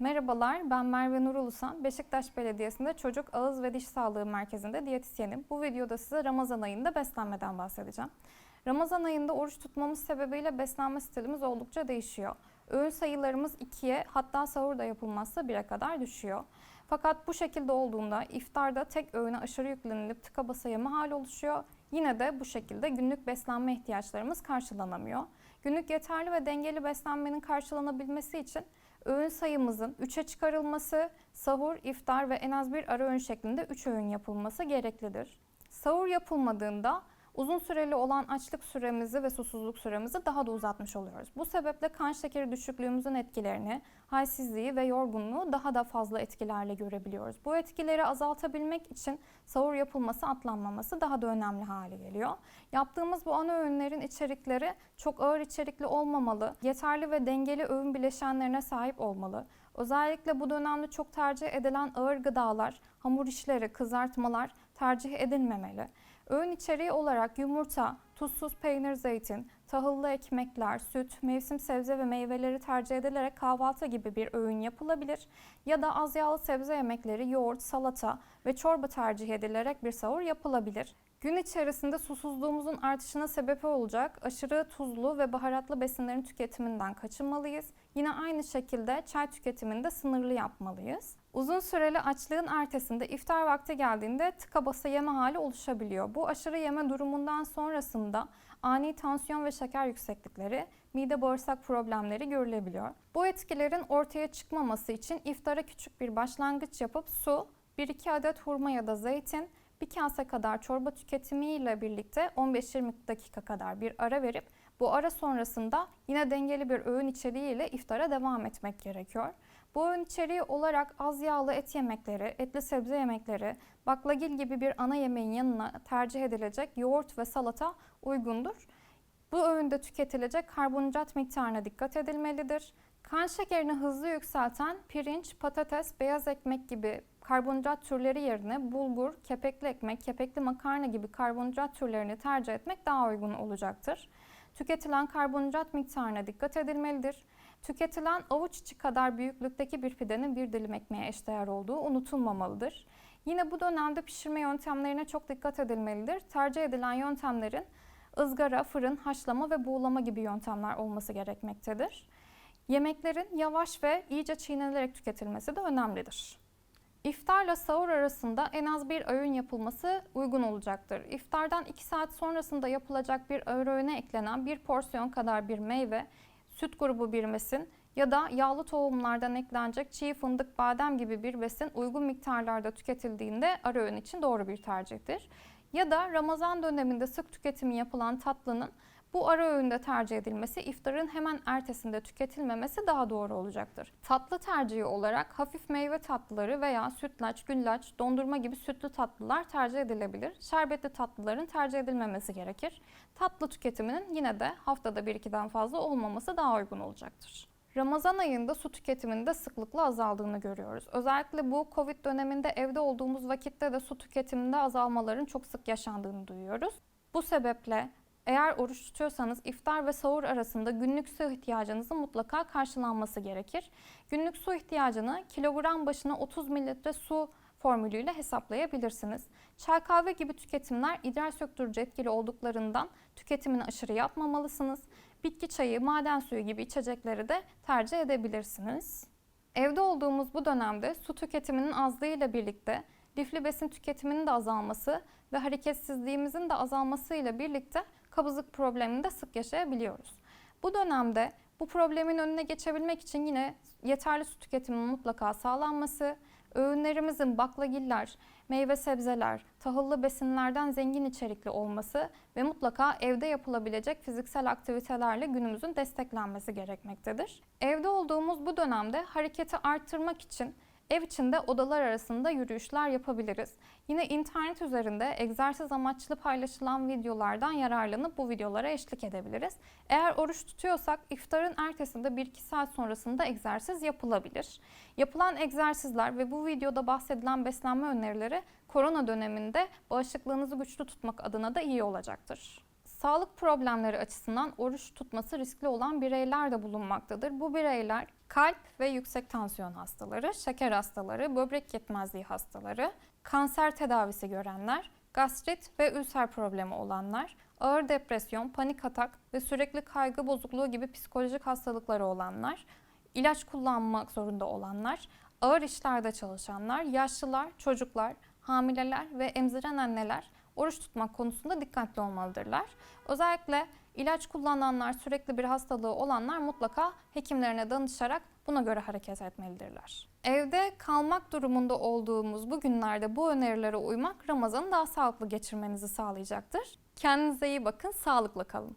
Merhabalar, ben Merve Nur Ulusan. Beşiktaş Belediyesi'nde Çocuk Ağız ve Diş Sağlığı Merkezi'nde diyetisyenim. Bu videoda size Ramazan ayında beslenmeden bahsedeceğim. Ramazan ayında oruç tutmamız sebebiyle beslenme stilimiz oldukça değişiyor. Öğün sayılarımız 2'ye hatta sahur da yapılmazsa 1'e kadar düşüyor. Fakat bu şekilde olduğunda iftarda tek öğüne aşırı yüklenilip tıka basa yeme hali oluşuyor. Yine de bu şekilde günlük beslenme ihtiyaçlarımız karşılanamıyor. Günlük yeterli ve dengeli beslenmenin karşılanabilmesi için öğün sayımızın 3'e çıkarılması, sahur, iftar ve en az bir ara öğün şeklinde 3 öğün yapılması gereklidir. Sahur yapılmadığında uzun süreli olan açlık süremizi ve susuzluk süremizi daha da uzatmış oluyoruz. Bu sebeple kan şekeri düşüklüğümüzün etkilerini, halsizliği ve yorgunluğu daha da fazla etkilerle görebiliyoruz. Bu etkileri azaltabilmek için sahur yapılması, atlanmaması daha da önemli hale geliyor. Yaptığımız bu ana öğünlerin içerikleri çok ağır içerikli olmamalı, yeterli ve dengeli öğün bileşenlerine sahip olmalı. Özellikle bu dönemde çok tercih edilen ağır gıdalar, hamur işleri, kızartmalar tercih edilmemeli. Öğün içeriği olarak yumurta, tuzsuz peynir, zeytin, tahıllı ekmekler, süt, mevsim sebze ve meyveleri tercih edilerek kahvaltı gibi bir öğün yapılabilir. Ya da az yağlı sebze yemekleri, yoğurt, salata ve çorba tercih edilerek bir sahur yapılabilir. Gün içerisinde susuzluğumuzun artışına sebep olacak aşırı tuzlu ve baharatlı besinlerin tüketiminden kaçınmalıyız. Yine aynı şekilde çay tüketimini de sınırlı yapmalıyız. Uzun süreli açlığın ertesinde iftar vakti geldiğinde tıka basa yeme hali oluşabiliyor. Bu aşırı yeme durumundan sonrasında ani tansiyon ve şeker yükseklikleri, mide bağırsak problemleri görülebiliyor. Bu etkilerin ortaya çıkmaması için iftara küçük bir başlangıç yapıp su, 1-2 adet hurma ya da zeytin, bir kase kadar çorba tüketimiyle birlikte 15-20 dakika kadar bir ara verip bu ara sonrasında yine dengeli bir öğün içeriğiyle iftara devam etmek gerekiyor. Bu öğün içeriği olarak az yağlı et yemekleri, etli sebze yemekleri, baklagil gibi bir ana yemeğin yanına tercih edilecek yoğurt ve salata uygundur. Bu öğünde tüketilecek karbonhidrat miktarına dikkat edilmelidir. Kan şekerini hızlı yükselten pirinç, patates, beyaz ekmek gibi karbonhidrat türleri yerine bulgur, kepekli ekmek, kepekli makarna gibi karbonhidrat türlerini tercih etmek daha uygun olacaktır. Tüketilen karbonhidrat miktarına dikkat edilmelidir. Tüketilen avuç içi kadar büyüklükteki bir pidenin bir dilim ekmeğe eşdeğer olduğu unutulmamalıdır. Yine bu dönemde pişirme yöntemlerine çok dikkat edilmelidir. Tercih edilen yöntemlerin ızgara, fırın, haşlama ve buğulama gibi yöntemler olması gerekmektedir. Yemeklerin yavaş ve iyice çiğnenerek tüketilmesi de önemlidir. İftarla sahur arasında en az bir öğün yapılması uygun olacaktır. İftardan 2 saat sonrasında yapılacak bir öğüne eklenen bir porsiyon kadar bir meyve, süt grubu bir besin ya da yağlı tohumlardan eklenecek çiğ fındık, badem gibi bir besin uygun miktarlarda tüketildiğinde ara öğün için doğru bir tercihtir. Ya da Ramazan döneminde sık tüketimi yapılan tatlının bu ara öğünde tercih edilmesi, iftarın hemen ertesinde tüketilmemesi daha doğru olacaktır. Tatlı tercihi olarak hafif meyve tatlıları veya sütlaç, güllaç, dondurma gibi sütlü tatlılar tercih edilebilir. Şerbetli tatlıların tercih edilmemesi gerekir. Tatlı tüketiminin yine de haftada bir ikiden fazla olmaması daha uygun olacaktır. Ramazan ayında su tüketiminde sıklıkla azaldığını görüyoruz. Özellikle bu Covid döneminde evde olduğumuz vakitte de su tüketiminde azalmaların çok sık yaşandığını duyuyoruz. Bu sebeple eğer oruç tutuyorsanız iftar ve sahur arasında günlük su ihtiyacınızın mutlaka karşılanması gerekir. Günlük su ihtiyacını kilogram başına 30 mililitre su formülüyle hesaplayabilirsiniz. Çay kahve gibi tüketimler idrar söktürücü etkili olduklarından tüketimini aşırı yapmamalısınız. Bitki çayı, maden suyu gibi içecekleri de tercih edebilirsiniz. Evde olduğumuz bu dönemde su tüketiminin azlığıyla birlikte lifli besin tüketiminin de azalması ve hareketsizliğimizin de azalmasıyla birlikte kabızlık problemini de sık yaşayabiliyoruz. Bu dönemde bu problemin önüne geçebilmek için yine yeterli su tüketiminin mutlaka sağlanması, öğünlerimizin baklagiller, meyve sebzeler, tahıllı besinlerden zengin içerikli olması ve mutlaka evde yapılabilecek fiziksel aktivitelerle günümüzün desteklenmesi gerekmektedir. Evde olduğumuz bu dönemde hareketi arttırmak için Ev içinde odalar arasında yürüyüşler yapabiliriz. Yine internet üzerinde egzersiz amaçlı paylaşılan videolardan yararlanıp bu videolara eşlik edebiliriz. Eğer oruç tutuyorsak iftarın ertesinde 1-2 saat sonrasında egzersiz yapılabilir. Yapılan egzersizler ve bu videoda bahsedilen beslenme önerileri korona döneminde bağışıklığınızı güçlü tutmak adına da iyi olacaktır. Sağlık problemleri açısından oruç tutması riskli olan bireyler de bulunmaktadır. Bu bireyler kalp ve yüksek tansiyon hastaları, şeker hastaları, böbrek yetmezliği hastaları, kanser tedavisi görenler, gastrit ve ülser problemi olanlar, ağır depresyon, panik atak ve sürekli kaygı bozukluğu gibi psikolojik hastalıkları olanlar, ilaç kullanmak zorunda olanlar, ağır işlerde çalışanlar, yaşlılar, çocuklar, hamileler ve emziren anneler oruç tutmak konusunda dikkatli olmalıdırlar. Özellikle ilaç kullananlar, sürekli bir hastalığı olanlar mutlaka hekimlerine danışarak buna göre hareket etmelidirler. Evde kalmak durumunda olduğumuz bu günlerde bu önerilere uymak Ramazan'ı daha sağlıklı geçirmenizi sağlayacaktır. Kendinize iyi bakın, sağlıkla kalın.